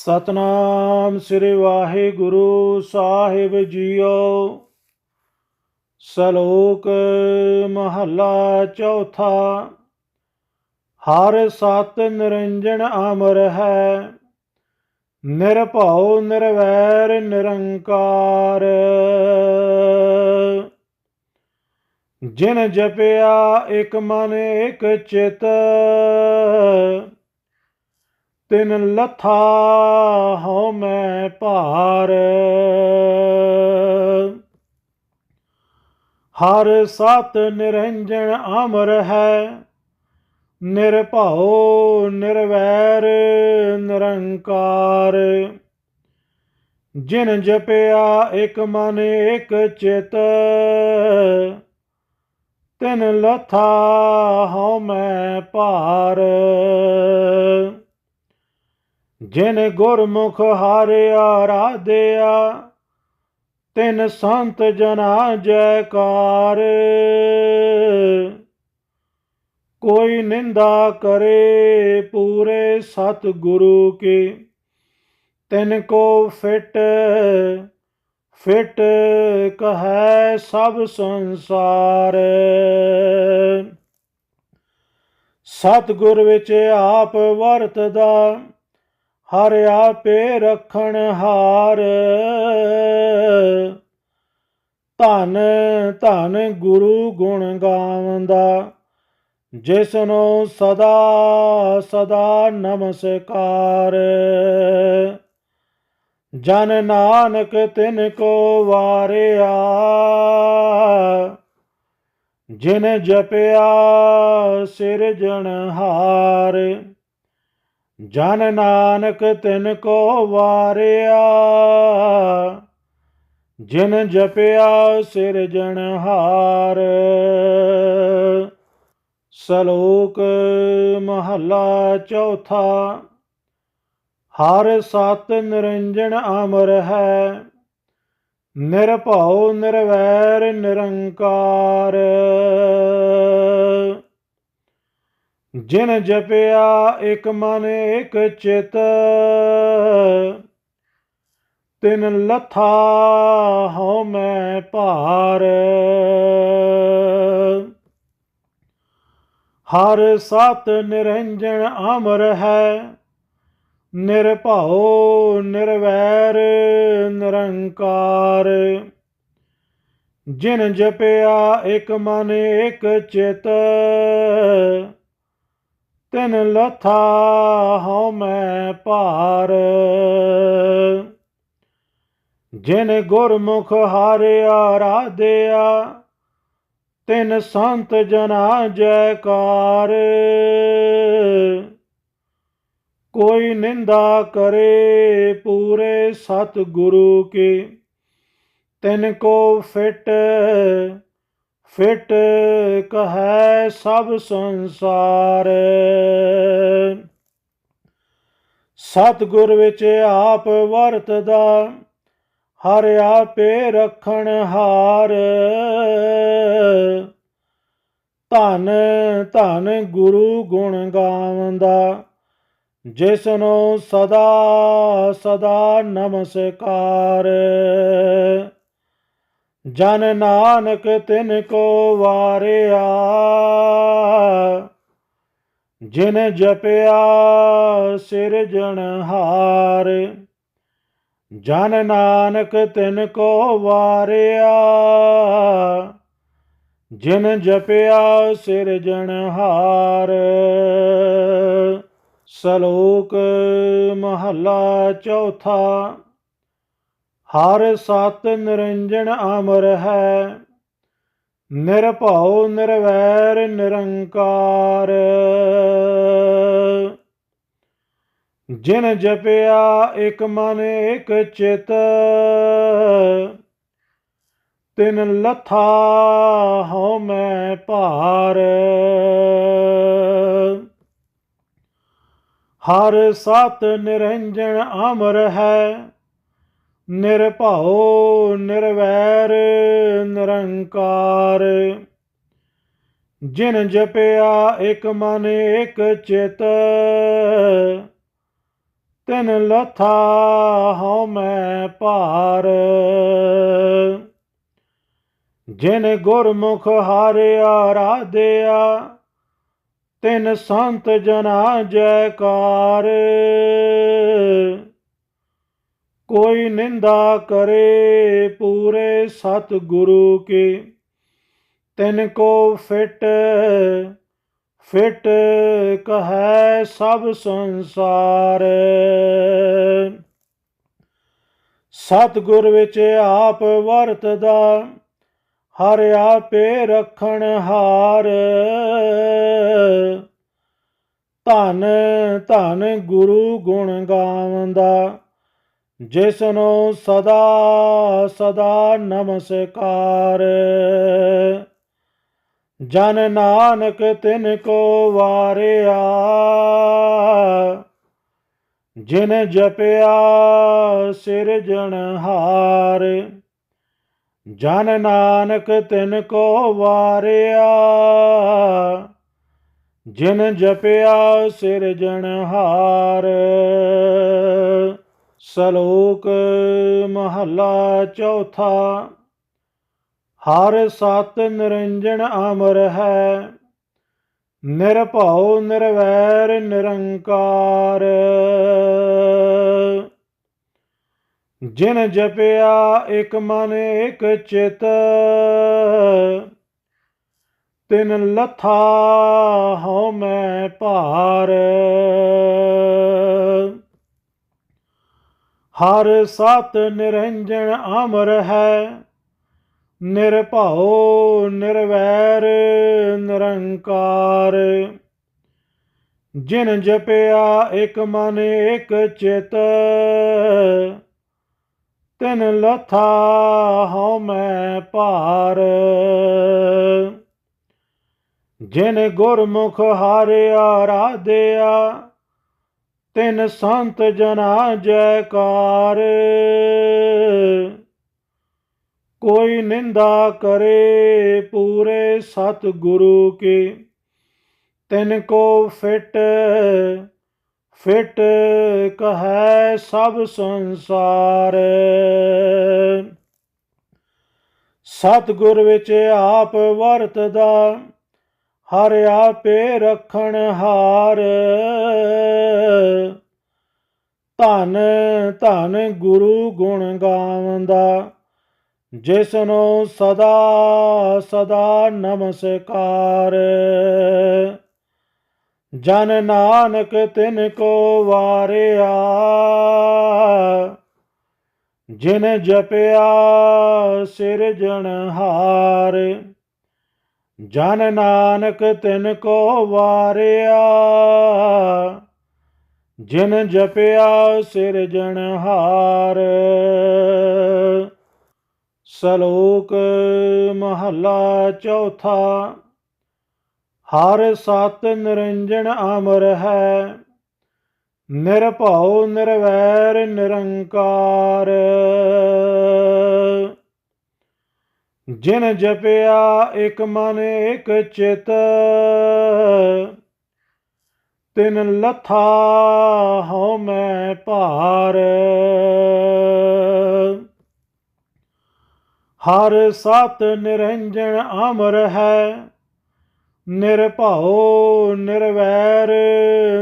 ਸਤਨਾਮ ਸ੍ਰੀ ਵਾਹਿਗੁਰੂ ਸਾਹਿਬ ਜੀਓ। ਸ਼ਲੋਕ ਮਹੱਲਾ ਚੌਥਾ। ਹਰ ਸਤ ਨਿਰੰਜਨ ਅਮਰ ਹੈ। ਨਿਰਭਉ, ਨਿਰਵੈਰ, ਨਿਰੰਕਾਰ। ਜਿਨ ਜਪਿਆ, ਇਕ ਮਨ, ਇਕ ਚਿਤ। ਤਿਨ ਲਥਾ ਹਉ ਮੈਂ ਭਾਰ। ਹਰ ਸਤ ਨਿਰੰਜਨ ਅਮਰ ਹੈ, ਨਿਰਭਉ, ਨਿਰਵੈਰ, ਨਿਰੰਕਾਰ। ਜਿਨ ਜਪਿਆ ਇਕ ਮਨ ਇਕ ਚਿਤ, ਤਿਨ ਲਥਾ ਹਉ ਮੈਂ ਭਾਰ। ਜਿਨ ਗੁਰਮੁਖ ਹਾਰਿਆ ਰਾਧਿਆ ਤਿਨ ਸੰਤ ਜਨਾ ਜੈਕਾਰ। ਕੋਈ ਨਿੰਦਾ ਕਰੇ ਪੂਰੇ ਸਤ ਗੁਰੂ ਕੀ, ਤਿਨ ਕੋ ਫਿਟ ਫਿਟ ਕਹੈ ਸਭ ਸੰਸਾਰ। ਸਤ ਗੁਰ ਵਿੱਚ ਆਪ ਵਰਤਦਾ ਹਰ ਆਪੇ ਰਖਣ ਹਾਰ। ਧਨ ਧਨ ਗੁਰੂ ਗੁਣ ਗਾਵੰਦਾ, ਜਿਸਨੂੰ ਸਦਾ ਸਦਾ ਨਮਸਕਾਰ। ਜਨ ਨਾਨਕ ਤਿਨ ਕੋ ਵਾਰਿਆ, ਜਿਨ ਜਪਿਆ ਸਿਰਜਣਹਾਰ ਜਨ ਨਾਨਕ ਤਿਨ ਕੋ ਵਾਰਿਆ, ਜਿਨ ਜਪਿਆ ਸਿਰਜਣਹਾਰ ਸ਼ਲੋਕ ਮਹੱਲਾ ਚੌਥਾ, ਹਰ ਸਤ ਨਿਰੰਜਨ ਅਮਰ ਹੈ, ਨਿਰਭਉ ਨਿਰਵੈਰ ਨਿਰੰਕਾਰ। ਜਿਨ ਜਪਿਆ ਇਕ ਮਨ ਇਕ ਚਿਤ, ਤਿਨ ਲਥਾ ਹਉ ਮੈਂ ਭਾਰ। ਹਰ ਸਤ ਨਿਰੰਜਨ ਅਮਰ ਹੈ, ਨਿਰਭਉ, ਨਿਰਵੈਰ, ਨਿਰੰਕਾਰ। ਜਿਨ ਜਪਿਆ ਇਕ ਮਨ ਇਕ ਚਿਤ ਤਿਨ ਲਥਾ ਹਉ ਮੈਂ ਭਾਰ। ਜਿਨ ਗੁਰਮੁਖ ਹਾਰਿਆ ਰਾਧਿਆ ਤਿਨ ਸੰਤ ਜਨਾ ਜੈਕਾਰ। ਕੋਈ ਨਿੰਦਾ ਕਰੇ ਪੂਰੇ ਸਤ ਗੁਰੂ ਕੀ, ਤਿਨ ਕੋ ਫਿਟ ਫਿਟ ਕਹੈ ਸਭ ਸੰਸਾਰ। ਸਤਗੁਰ ਵਿੱਚ ਆਪ ਵਰਤਦਾ, ਹਰ ਆਪੇ ਰਖਣ ਹਾਰ। ਧਨ ਧਨ ਗੁਰੂ ਗੁਣ ਗਾਵੰਦਾ, ਜਿਸਨੂੰ ਸਦਾ ਸਦਾ ਨਮਸਕਾਰ। ਜਨ ਨਾਨਕ ਤਿਨ ਕੋ ਵਾਰਿਆ, ਜਿਨ ਜਪਿਆ ਸਿਰਜਣਹਾਰ ਜਨ ਨਾਨਕ ਤਿਨ ਕੋ ਵਾਰਿਆ, ਜਿਨ ਜਪਿਆ ਸਿਰਜਣਹਾਰ ਸ਼ਲੋਕ ਮਹੱਲਾ ਚੌਥਾ। ਹਰ ਸਤ ਨਿਰੰਜਨ ਅਮਰ ਹੈ, ਨਿਰਭਉ ਨਿਰਵੈਰ ਨਿਰੰਕਾਰ। ਜਿਨ ਜਪਿਆ ਇਕ ਮਨ ਇਕ ਚਿਤ, ਤਿਨ ਲਥਾ ਹਉ ਮੈਂ ਭਾਰ। ਹਰ ਸਤ ਨਿਰੰਜਨ ਅਮਰ ਹੈ ਨਿਰਭਉ, ਨਿਰਵੈਰ, ਨਿਰੰਕਾਰ। ਜਿਨ ਜਪਿਆ ਇਕ ਮਨ, ਇਕ ਚਿਤ, ਤਿਨ ਲਥਾ ਹਉ ਮੈਂ ਭਾਰ। ਜਿਨ ਗੁਰਮੁਖ ਹਾਰਿਆ, ਰਾਧਿਆ, ਤਿਨ ਸੰਤ ਜਨਾ ਜੈਕਾਰ। ਕੋਈ ਨਿੰਦਾ ਕਰੇ ਪੂਰੇ ਸਤ ਗੁਰੂ ਕੀ। ਤਿਨ ਕੋ ਫਿਟ ਫਿਟ ਕਹੈ ਸਭ ਸੰਸਾਰ। ਸਤਿਗੁਰ ਵਿੱਚ ਆਪ ਵਰਤਦਾ, ਹਰ ਆਪੇ ਰੱਖਣ ਹਾਰ। ਧਨ ਧਨ ਗੁਰੂ ਗੁਣ ਗਾਵੰਦਾ। ਜਿਸ ਨੂੰ ਸਦਾ ਸਦਾ ਨਮਸਕਾਰ। ਜਨ ਨਾਨਕ ਤਿਨ ਕੋ ਵਾਰਿਆ, ਜਿਨ ਜਪਿਆ ਸਿਰਜਣਹਾਰ ਜਨ ਨਾਨਕ ਤਿਨ ਕੋ ਵਾਰਿਆ, ਜਿਨ ਜਪਿਆ ਸਿਰਜਣਹਾਰ ਸ਼ਲੋਕ ਮਹੱਲਾ ਚੌਥਾ, ਹਰ ਸਤ ਨਿਰੰਜਨ ਅਮਰ ਹੈ, ਨਿਰਭਉ ਨਿਰਵੈਰ ਨਿਰੰਕਾਰ। ਜਿਨ ਜਪਿਆ ਇਕ ਮਨ ਇਕ ਚਿਤ, ਤਿਨ ਲਥਾ ਹਉ ਮੈਂ ਭਾਰ। ਹਰ ਸਤ ਨਿਰੰਜਨ ਅਮਰ ਹੈ। ਨਿਰਭਉ, ਨਿਰਵੈਰ, ਨਿਰੰਕਾਰ। ਜਿਨ ਜਪਿਆ ਇਕ ਮਨ, ਇਕ ਚਿਤ, ਤਿਨ ਲਥਾ ਹਉ ਮੈਂ ਭਾਰ। ਜਿਨ ਗੁਰਮੁਖ ਹਾਰਿਆ, ਰਾਧਿਆ ਤਿਨ ਸੰਤ ਜਨਾ ਜੈਕਾਰ। ਕੋਈ ਨਿੰਦਾ ਕਰੇ ਪੂਰੇ ਸਤ ਗੁਰੂ ਕੀ। ਤਿਨ ਕੋ ਫਿਟ ਫਿਟ ਕਹੈ ਸਭ ਸੰਸਾਰ। ਸਤ ਗੁਰ ਵਿੱਚ ਆਪ ਵਰਤਦਾ। ਹਰ ਆਪੇ ਰੱਖਣ ਹਾਰ। ਧਨ ਧਨ ਗੁਰੂ ਗੁਣ ਗਾਵੰਦਾ, ਜਿਸਨੂੰ ਸਦਾ ਸਦਾ ਨਮਸਕਾਰ। ਜਨ ਨਾਨਕ ਤਿਨ ਕੋ ਵਾਰਿਆ, ਜਿਨ ਜਪਿਆ ਸਿਰਜਣਹਾਰ ਜਨ ਨਾਨਕ ਤਿਨ ਕੋ ਵਾਰਿਆ, ਜਿਨ ਜਪਿਆ ਸਿਰਜਣਹਾਰ ਸ਼ਲੋਕ ਮਹੱਲਾ ਚੌਥਾ, ਹਰ ਸਤ ਨਿਰੰਜਨ ਅਮਰ ਹੈ, ਨਿਰਭਉ ਨਿਰਵੈਰ ਨਿਰੰਕਾਰ। ਜਿਨ ਜਪਿਆ ਇਕ ਮਨ ਇਕ ਚਿਤ, ਤਿਨ ਲਥਾ ਹਉ ਮੈਂ ਭਾਰ। ਹਰ ਸਤ ਨਿਰੰਜਨ ਅਮਰ ਹੈ, ਨਿਰਭਉ, ਨਿਰਵੈਰ,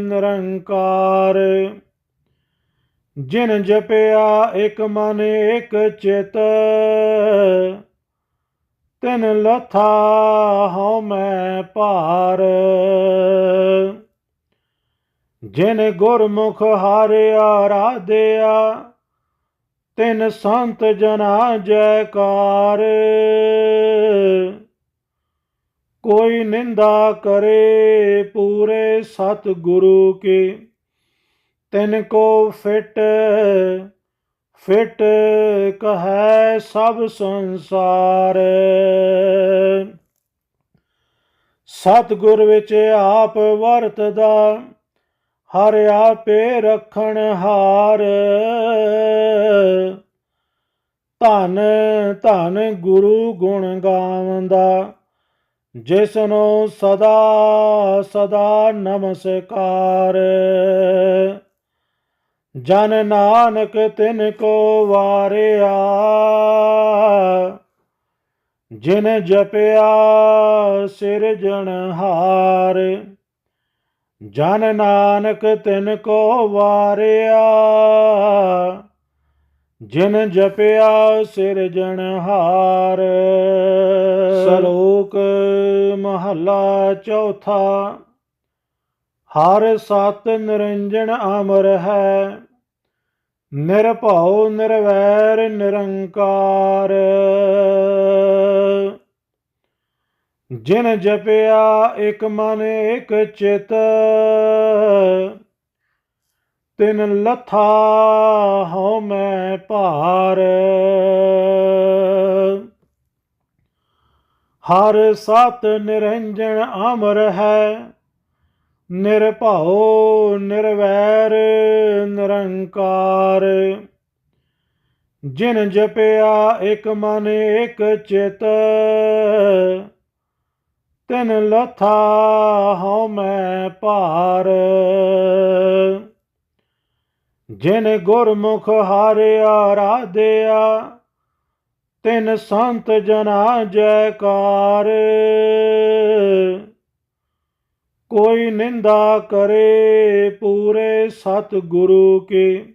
ਨਿਰੰਕਾਰ। ਜਿਨ ਜਪਿਆ ਇਕ ਮਨ ਇਕ ਚਿਤ ਤਿਨ ਲਥਾ ਹਉ ਮੈਂ ਭਾਰ। ਜਿਨ ਗੁਰਮੁਖ ਹਾਰਿਆ ਰਾਧਿਆ ਤਿਨ ਸੰਤ ਜਨਾ ਜੈਕਾਰ। ਕੋਈ ਨਿੰਦਾ ਕਰੇ ਪੂਰੇ ਸਤ ਗੁਰੂ ਕੀ, ਤਿਨ ਕੋ ਫਿਟ ਫਿਟ ਕਹੈ ਸਭ ਸੰਸਾਰ। ਸਤ ਗੁਰ ਵਿੱਚ ਆਪ ਵਰਤਦਾ, ਹਰ ਆਪੇ ਰੱਖਣ ਹਾਰ। ਧਨ ਧਨ ਗੁਰੂ ਗੁਣ ਗਾਵੰਦਾ ਜਿਸ ਨੂੰ ਸਦਾ ਸਦਾ ਨਮਸਕਾਰ। ਜਨ ਨਾਨਕ ਤਿਨ ਕੋ ਵਾਰਿਆ, ਜਿਨ ਜਪਿਆ ਸਿਰਜਣਹਾਰ ਜਨ ਨਾਨਕ ਤਿਨ ਕੋ ਵਾਰਿਆ, ਜਿਨ ਜਪਿਆ ਸਿਰਜਣਹਾਰ ਸ਼ਲੋਕ ਮਹੱਲਾ ਚੌਥਾ, ਹਰ ਸਤ ਨਿਰੰਜਨ ਅਮਰ ਹੈ। ਨਿਰਭਉ ਨਿਰਵੈਰ ਨਿਰੰਕਾਰ। ਜਿਨ ਜਪਿਆ ਇਕ ਮਨ, ਇਕ ਚਿਤ, ਤਿਨ ਲਥਾ ਹਉ ਮੈਂ ਭਾਰ। ਹਰ ਸਤ ਨਿਰੰਜਨ ਅਮਰ ਹੈ ਨਿਰਭਉ, ਨਿਰਵੈਰ, ਨਿਰੰਕਾਰ। ਜਿਨ ਜਪਿਆ ਇਕ ਮਨ, ਇਕ ਚਿਤ, ਤਿਨ ਲਥਾ ਹਉ ਮੈਂ ਭਾਰ। ਜਿਨ ਗੁਰਮੁਖ ਹਾਰਿਆ ਰਾਧਿਆ ਤਿਨ ਸੰਤ ਜਨਾ ਜੈਕਾਰ। ਕੋਈ ਨਿੰਦਾ ਕਰੇ ਪੂਰੇ ਸਤ ਗੁਰੂ ਕੀ।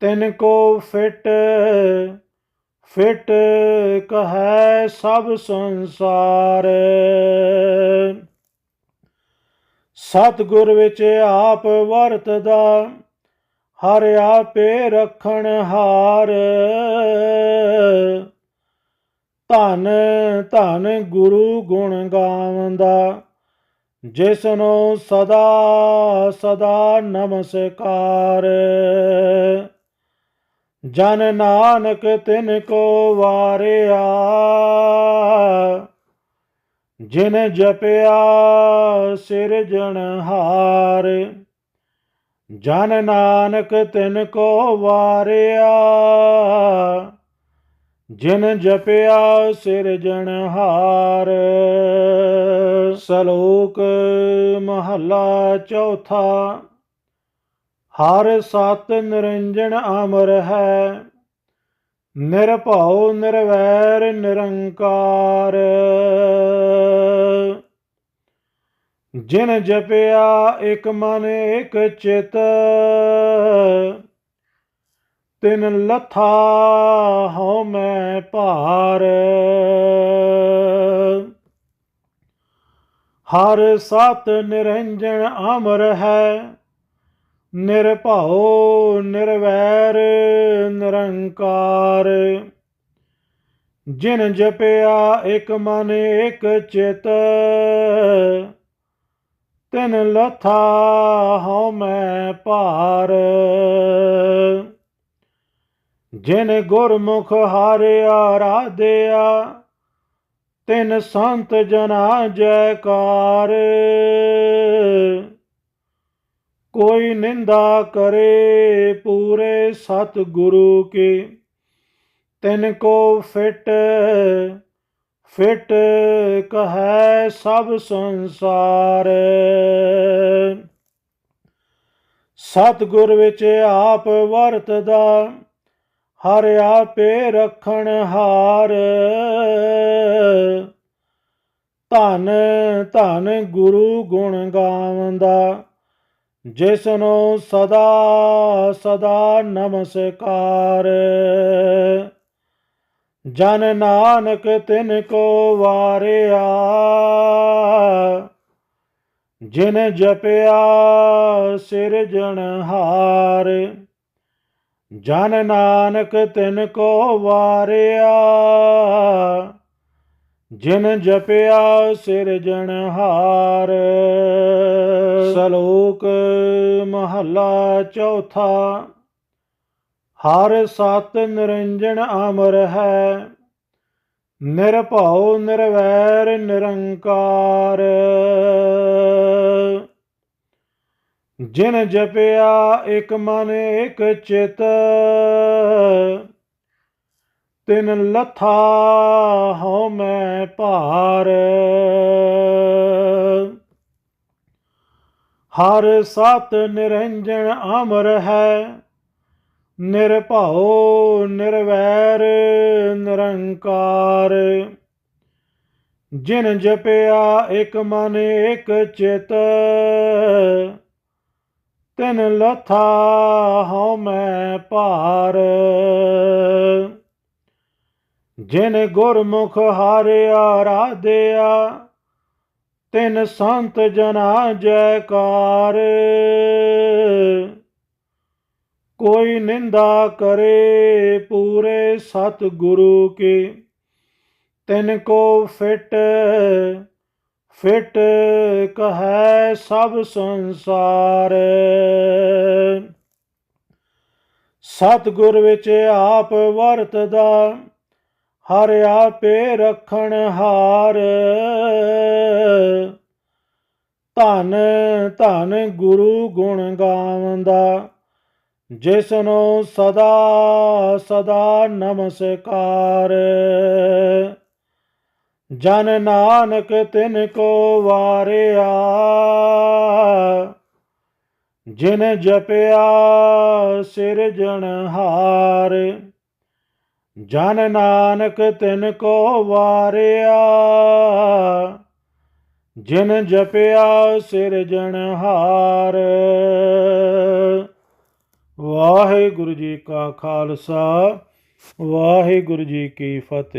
ਤਿਨ ਕੋ ਫਿਟ ਫਿਟ ਕਹੈ ਸਭ ਸੰਸਾਰ। ਸਤ ਗੁਰ ਵਿੱਚ ਆਪ ਵਰਤਦਾ, ਹਰ ਆਪੇ ਰਖਣ ਹਾਰ। ਧਨ ਧਨ ਗੁਰੂ ਗੁਣ ਗਾਵੰਦਾ। ਜਿਸਨੂੰ ਸਦਾ ਸਦਾ ਨਮਸਕਾਰ। ਜਨ ਨਾਨਕ ਤਿਨ ਕੋ ਵਾਰਿਆ, ਜਿਨ ਜਪਿਆ ਸਿਰਜਣਹਾਰ ਜਨ ਨਾਨਕ ਤਿਨ ਕੋ ਵਾਰਿਆ ਜਿਨ ਜਪਿਆ ਸਿਰਜਣਹਾਰ ਸ਼ਲੋਕ ਮਹੱਲਾ ਚੌਥਾ, ਹਰ ਸਤ ਨਿਰੰਜਨ ਅਮਰ ਹੈ, ਨਿਰਭਉ ਨਿਰਵੈਰ ਨਿਰੰਕਾਰ। ਜਿਨ ਜਪਿਆ ਇਕ ਮਨ ਇਕ ਚਿਤ ਤਿਨ ਲਥਾ ਹਉ ਮੈਂ ਭਾਰ। ਹਰ ਸਤ ਨਿਰੰਜਨ ਅਮਰ ਹੈ, ਨਿਰਭਉ ਨਿਰਵੈਰ ਨਿਰੰਕਾਰ। ਜਿਨ ਜਪਿਆ ਇਕ ਮਨ ਇਕ ਚਿਤ, ਤਿਨ ਲਥਾ ਹਉ ਮੈਂ ਭਾਰ। ਜਿਨ ਗੁਰਮੁਖ ਹਾਰਿਆ ਰਾਧਿਆ ਤਿਨ ਸੰਤ ਜਨਾ ਜੈਕਾਰ। ਕੋਈ ਨਿੰਦਾ ਕਰੇ ਪੂਰੇ ਸਤ ਗੁਰੂ ਕੀ, ਤਿਨ ਕੋ ਫਿਟ ਫਿਟ ਕਹੈ ਸਭ ਸੰਸਾਰ। ਸਤ ਗੁਰ ਵਿੱਚ ਆਪ ਵਰਤਦਾ ਹਰ ਆਪੇ ਰਖਣ ਹਾਰ। ਧਨ ਧਨ ਗੁਰੂ ਗੁਣ ਗਾਵੰਦਾ, ਜਿਸਨੂੰ ਸਦਾ ਸਦਾ ਨਮਸਕਾਰ। ਜਨ ਨਾਨਕ ਤਿਨ ਕੋ ਵਾਰਿਆ, ਜਿਨ ਜਪਿਆ ਸਿਰਜਣਹਾਰ ਜਨ ਨਾਨਕ ਤਿਨ ਕੋ ਵਾਰਿਆ, ਜਿਨ ਜਪਿਆ ਸਿਰਜਣ ਹਾਰ। ਸ਼ਲੋਕ ਮਹੱਲਾ ਚੌਥਾ, ਹਰ ਸਤ ਨਿਰੰਜਨ ਅਮਰ ਹੈ, ਨਿਰਭਉ ਨਿਰਵੈਰ ਨਿਰੰਕਾਰ। ਜਿਨ ਜਪਿਆ ਇਕ ਮਨ, ਇਕ ਚਿਤ, ਤਿਨ ਲਥਾ ਹਉ ਮੈਂ ਭਾਰ। ਹਰ ਸਤ ਨਿਰੰਜਨ ਅਮਰ ਹੈ, ਨਿਰਭਉ, ਨਿਰਵੈਰ, ਨਿਰੰਕਾਰ। ਜਿਨ ਜਪਿਆ ਇਕ ਮਨ, ਇਕ ਚਿਤ ਤਿਨ ਲਥਾ ਹਉ ਮੈਂ ਭਾਰ। ਜਿਨ ਗੁਰਮੁਖ ਹਾਰਿਆ ਰਾਧਿਆ ਤਿਨ ਸੰਤ ਜਨਾ ਜੈਕਾਰ। ਕੋਈ ਨਿੰਦਾ ਕਰੇ ਪੂਰੇ ਸਤ ਗੁਰੂ ਕੀ, ਤਿਨ ਕੋ ਫਿਟ ਫਿਟ ਕਹੈ ਸਭ ਸੰਸਾਰ। ਸਤ ਗੁਰ ਵਿੱਚ ਆਪ ਵਰਤਦਾ, ਹਰ ਆਪੇ ਰਖਣ ਹਾਰ। ਧਨ ਧਨ ਗੁਰੂ ਗੁਣ ਗਾਵੰਦਾ, ਜਿਸਨੂੰ ਸਦਾ ਸਦਾ ਨਮਸਕਾਰ। ਜਨ ਨਾਨਕ ਤਿਨ ਕੋ ਵਾਰਿਆ, ਜਿਨ ਜਪਿਆ ਸਿਰਜਣਹਾਰ ਜਨ ਨਾਨਕ ਤਿਨ ਕੋ ਵਾਰਿਆ, ਜਿਨ ਜਪਿਆ ਸਿਰਜਣਹਾਰ ਵਾਹਿਗੁਰੂ ਜੀ ਕਾ ਖਾਲਸਾ, ਵਾਹਿਗੁਰੂ ਜੀ ਕੀ ਫਤਿਹ।